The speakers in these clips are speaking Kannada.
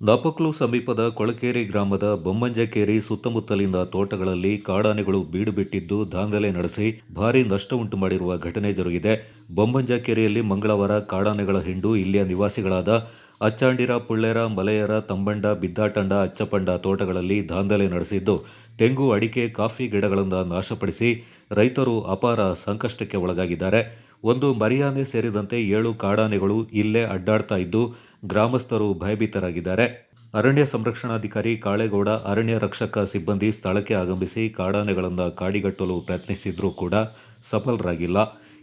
ನಾಪಕ್ಲು ಸಮೀಪದ ಕೊಳಕೇರಿ ಗ್ರಾಮದ ಬೊಮ್ಮಂಜಕೇರಿ ಸುತ್ತಮುತ್ತಲಿನ ತೋಟಗಳಲ್ಲಿ ಕಾಡಾನೆಗಳು ಬೀಡುಬಿಟ್ಟಿದ್ದು ದಾಂಧಲೆ ನಡೆಸಿ ಭಾರೀ ನಷ್ಟ ಉಂಟು ಮಾಡಿರುವ ಘಟನೆ ಜರುಗಿದೆ. ಬೊಮ್ಮಂಜಕೇರಿಯಲ್ಲಿ ಮಂಗಳವಾರ ಕಾಡಾನೆಗಳ ಹಿಂಡು ಇಲ್ಲಿಯ ನಿವಾಸಿಗಳಾದ ಅಚ್ಚಾಂಡಿರ, ಪುಳ್ಳೇರ, ಮಲೆಯರ, ತಂಬಂಡ, ಬಿದ್ದಾಟಂಡ, ಅಚ್ಚಪಂಡ ತೋಟಗಳಲ್ಲಿ ದಾಂಧಲೆ ನಡೆಸಿದ್ದು ತೆಂಗು, ಅಡಿಕೆ, ಕಾಫಿ ಗಿಡಗಳನ್ನು ನಾಶಪಡಿಸಿ ರೈತರು ಅಪಾರ ಸಂಕಷ್ಟಕ್ಕೆ ಒಳಗಾಗಿದ್ದಾರೆ. ಒಂದು ಮರಿಯಾನೆ ಸೇರಿದಂತೆ ಏಳು ಕಾಡಾನೆಗಳು ಇಲ್ಲೇ ಅಡ್ಡಾಡ್ತಾ ಇದ್ದು ಗ್ರಾಮಸ್ಥರು ಭಯಭೀತರಾಗಿದ್ದಾರೆ. ಅರಣ್ಯ ಸಂರಕ್ಷಣಾಧಿಕಾರಿ ಕಾಳೇಗೌಡ, ಅರಣ್ಯ ರಕ್ಷಕ ಸಿಬ್ಬಂದಿ ಸ್ಥಳಕ್ಕೆ ಆಗಮಿಸಿ ಕಾಡಾನೆಗಳನ್ನು ಕಾಡಿಗಟ್ಟಲು ಪ್ರಯತ್ನಿಸಿದ್ರೂ ಕೂಡ ಸಫಲರಾಗಿಲ್ಲ.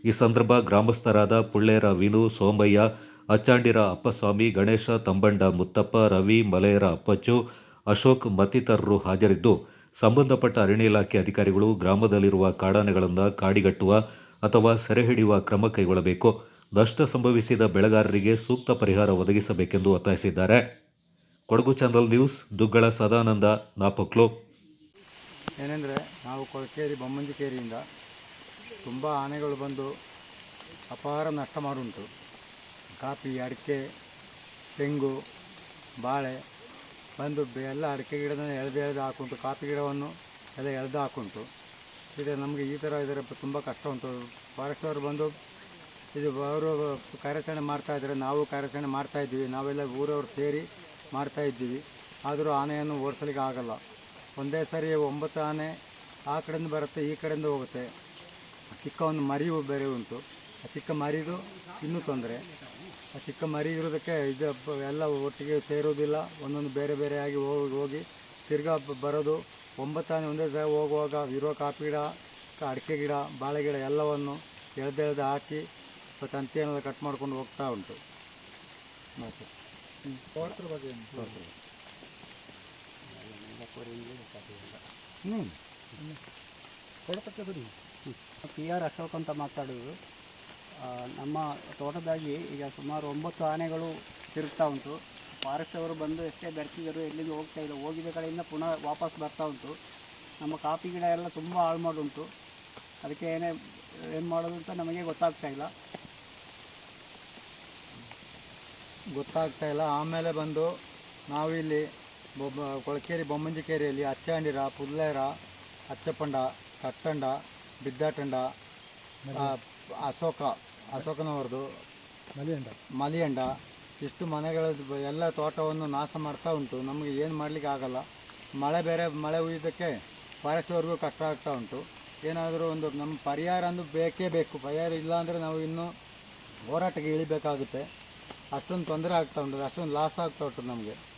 ಈ ಸಂದರ್ಭ ಗ್ರಾಮಸ್ಥರಾದ ಪುಳ್ಳೇರ ವಿನು, ಸೋಮಯ್ಯ, ಅಚ್ಚಾಂಡಿರ ಅಪ್ಪಸ್ವಾಮಿ, ಗಣೇಶ ತಂಬಂಡ ಮುತ್ತಪ್ಪ, ರವಿ, ಮಲೆಯರ ಅಪ್ಪಚ್ಚು, ಅಶೋಕ್ ಮತ್ತಿತರರು ಹಾಜರಿದ್ದು, ಸಂಬಂಧಪಟ್ಟ ಅರಣ್ಯ ಇಲಾಖೆ ಅಧಿಕಾರಿಗಳು ಗ್ರಾಮದಲ್ಲಿರುವ ಕಾಡಾನೆಗಳನ್ನು ಕಾಡಿಗಟ್ಟುವ ಅಥವಾ ಸೆರೆ ಹಿಡಿಯುವ ಕ್ರಮ ಕೈಗೊಳ್ಳಬೇಕು. ನಷ್ಟ ಸಂಭವಿಸಿದ ಬೆಳೆಗಾರರಿಗೆ ಸೂಕ್ತ ಪರಿಹಾರ ಒದಗಿಸಬೇಕೆಂದು ಒತ್ತಾಯಿಸಿದ್ದಾರೆ. Kodagu channel news, Duggala Sadananda, Napoklu. ಏನೆಂದರೆ, ನಾವು ಕೊಳಕೇರಿ ಬೊಮ್ಮಂಜಿಕೇರಿಯಿಂದ ತುಂಬ ಆನೆಗಳು ಬಂದು ಅಪಾರ ನಷ್ಟ ಮಾಡುಂಟು. ಕಾಫಿ, ಅಡಿಕೆ, ತೆಂಗು, ಬಾಳೆ ಬಂದು ಎಲ್ಲ ಅಡಿಕೆ ಗಿಡನ ಎಳೆದು ಎಳೆದು ಹಾಕುಂಟು. ಕಾಫಿ ಗಿಡವನ್ನು ಎಲ್ಲ ಎಳೆದು ಹಾಕುಂಟು. ಇದು, ನಮಗೆ ಈ ಥರ ಇದರ ತುಂಬ ಕಷ್ಟ ಉಂಟು. ಫಾರೆಸ್ಟ್ ಅವರು ಬಂದು ಇದು ಅವರು ಕಾರ್ಯಾಚರಣೆ ಮಾಡ್ತಾ ಇದ್ದಾರೆ ನಾವು ಕಾರ್ಯಾಚರಣೆ ಮಾಡ್ತಾ ಇದ್ದೀವಿ. ನಾವೆಲ್ಲ ಊರವರು ಸೇರಿ ಮಾಡ್ತಾ ಇದ್ದೀವಿ. ಆದರೂ ಆನೆಯನ್ನು ಓಡಿಸಲಿಕ್ಕೆ ಆಗಲ್ಲ. ಒಂದೇ ಸರಿ ಒಂಬತ್ತು ಆನೆ ಆ ಕಡೆಯಿಂದ ಬರುತ್ತೆ, ಈ ಕಡೆಯಿಂದ ಹೋಗುತ್ತೆ. ಚಿಕ್ಕ ಒಂದು ಮರಿಯು ಬೇರೆ ಉಂಟು. ಆ ಚಿಕ್ಕ ಮರಿದು ಇನ್ನೂ ತೊಂದರೆ. ಆ ಚಿಕ್ಕ ಮರಿ ಇರೋದಕ್ಕೆ ಇದು ಎಲ್ಲ ಒಟ್ಟಿಗೆ ಸೇರೋದಿಲ್ಲ ಒಂದೊಂದು ಬೇರೆ ಬೇರೆಯಾಗಿ ಹೋಗಿ ಹೋಗಿ ತಿರ್ಗಾ ಬರೋದು ಒಂಬತ್ತಾನೆ ಒಂದೇ ಸಲ ಹೋಗುವಾಗ ಇರೋ ಕಾಪಿ ಗಿಡ ಅಡಿಕೆ ಗಿಡ ಬಾಳೆ ಗಿಡ ಎಲ್ಲವನ್ನು ಎಳ್ದೆಳ್ದು ಹಾಕಿ ತಂತಿಯನ್ನೆಲ್ಲ ಕಟ್ ಮಾಡ್ಕೊಂಡು ಹೋಗ್ತಾ ಉಂಟು. ಮತ್ತೆ ಬಗ್ಗೆ ಹ್ಞೂ ಬಿಡಿ ಪಿ ಆರ್ ಅಶೋಕ್ ಅಂತ ಮಾತಾಡೋದು. ನಮ್ಮ ತೋಟದಾಗಿ ಈಗ ಸುಮಾರು ಒಂಬತ್ತು ಆನೆಗಳು ತಿರುಗ್ತಾ ಉಂಟು. ಫಾರೆಸ್ಟ್ ಅವರು ಬಂದು ಎಷ್ಟೇ ಬೆರ್ಕಿಗರು ಎಲ್ಲಿಂದ ಹೋಗ್ತಾ ಇಲ್ಲ. ಹೋಗಿದ ಕಡೆಯಿಂದ ಪುನಃ ವಾಪಸ್ ಬರ್ತಾ ಉಂಟು. ನಮ್ಮ ಕಾಫಿ ಗಿಡ ಎಲ್ಲ ತುಂಬ ಹಾಳು ಮಾಡುಂಟು ಅದಕ್ಕೆ ಏನೇ ಏನು ಮಾಡೋದು ಅಂತ ನಮಗೆ ಗೊತ್ತಾಗ್ತಾ ಇಲ್ಲ. ಗೊತ್ತಾಗ್ತಾ ಇಲ್ಲ. ಆಮೇಲೆ ಬಂದು ನಾವಿಲ್ಲಿ ಬೊಬ್ಬ ಕೊಳಕೇರಿ ಬೊಮ್ಮಂಜಿಕೇರಿಯಲ್ಲಿ ಅಚ್ಚಾಂಡಿರ ಪುಲ್ಲೇರ ಅಚ್ಚಪ್ಪಂಡ ಕಟ್ಟಂಡ ಬಿದ್ದಾಟಂಡ ಆ, ಅಶೋಕ ಅಶೋಕನವರದು ಮಲಿಯಂಡ. ಮಲಿಯಂಡ ಇಷ್ಟು ಮನೆಗಳ ಎಲ್ಲ ತೋಟವನ್ನು ನಾಶ ಮಾಡ್ತಾ ಉಂಟು. ನಮಗೆ ಏನು ಮಾಡಲಿಕ್ಕೆ ಆಗಲ್ಲ. ಮಳೆ ಬೇರೆ, ಮಳೆ ಉಯ್ಯೋದಕ್ಕೆ ಫಾರೆಸ್ಟ್ವರೆಗೂ ಕಷ್ಟ ಆಗ್ತಾ ಉಂಟು. ಏನಾದರೂ ಒಂದು ನಮ್ಮ ಪರಿಹಾರ ಅಂದು ಬೇಕೇ ಬೇಕು. ಪರಿಹಾರ ಇಲ್ಲ ಅಂದರೆ ನಾವು ಇನ್ನೂ ಹೋರಾಟಕ್ಕೆ ಇಳಿಬೇಕಾಗುತ್ತೆ. ಅಷ್ಟೊಂದು ತೊಂದರೆ ಆಗ್ತಾ ಉಂಟು. ಅಷ್ಟೊಂದು ಲಾಸ್ ಆಗ್ತಾ ಉಂಟು ನಮಗೆ.